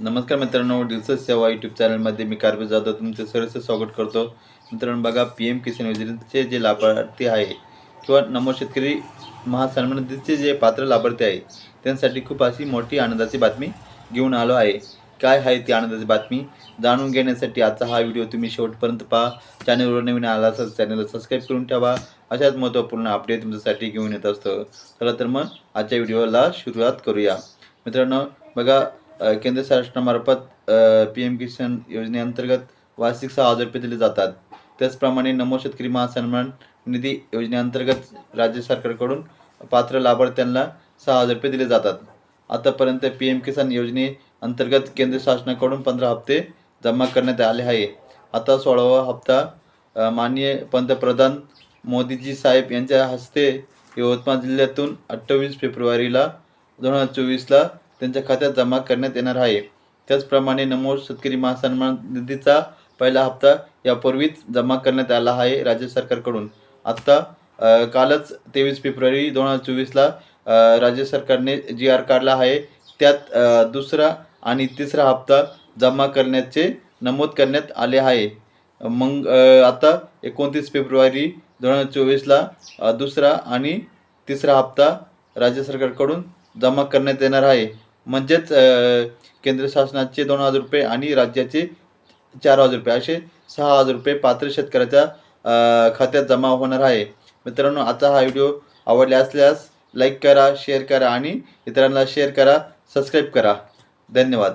नमस्कार मित्रांनो डिल्सस सेवा यूट्यूब चॅनलमध्ये मी कारवी जाधव तुमचं सरस स्वागत करतो. मित्रांनो बघा पी एम किसान योजनेचे जे लाभार्थी आहे किंवा नमो शेतकरी महासन्मानचे जे पात्र लाभार्थी आहे त्यांसाठी खूप अशी मोठी आनंदाची बातमी घेऊन आलो आहे. काय आहे ती आनंदाची बातमी? जाणून घेण्यासाठी आजचा हा व्हिडिओ तुम्ही शेवटपर्यंत पहा. चॅनलवर नवीन आला असाल चॅनलला सबस्क्राईब करून ठेवा. अशाच महत्त्वपूर्ण अपडेट तुमच्यासाठी घेऊन येत असतं. चला तर मग आजच्या व्हिडिओला सुरुवात करूया. मित्रांनो बघा केंद्र शासनामार्फत पी एम किसान योजनेअंतर्गत वार्षिक सहा हजार रुपये दिले जातात. त्याचप्रमाणे नमो शेतकरी महासन्मान निधी योजनेअंतर्गत राज्य सरकारकडून पात्र लाभार्थ्यांना सहा हजार रुपये दिले जातात. आतापर्यंत पी एम किसान योजनेअंतर्गत केंद्र शासनाकडून पंधरा हप्ते जमा करण्यात आले आहे. आता सोळावा हप्ता माननीय पंतप्रधान मोदीजी साहेब यांच्या हस्ते यवतमाळ जिल्ह्यातून अठ्ठावीस फेब्रुवारीला दोन हजार चोवीसला त्यांच्या खात्यात जमा करण्यात येणार आहे. त्याचप्रमाणे नमो शेतकरी महासन्मान निधीचा पहिला हप्ता यापूर्वीच जमा करण्यात आला आहे राज्य सरकारकडून. आत्ता कालच तेवीस फेब्रुवारी दोन हजार चोवीसला राज्य सरकारने जी आर काढला आहे त्यात दुसरा आणि तिसरा हप्ता जमा करण्याचे नमूद करण्यात आले आहे. मग आता एकोणतीस फेब्रुवारी दोन हजार चोवीसला दुसरा आणि तिसरा हप्ता राज्य सरकारकडून जमा करण्यात येणार आहे. म्हणजेच केंद्र शासनाचे दोन हजार रुपये आणि राज्याचे चार हजार रुपये. असे सहा हजार रुपये पात्र शेतकऱ्याच्या खात्यात जमा होणार आहे. मित्रांनो आता हा व्हिडिओ आवडला असल्यास लाईक करा शेअर करा आणि इतरांना शेअर करा सबस्क्राईब करा. धन्यवाद.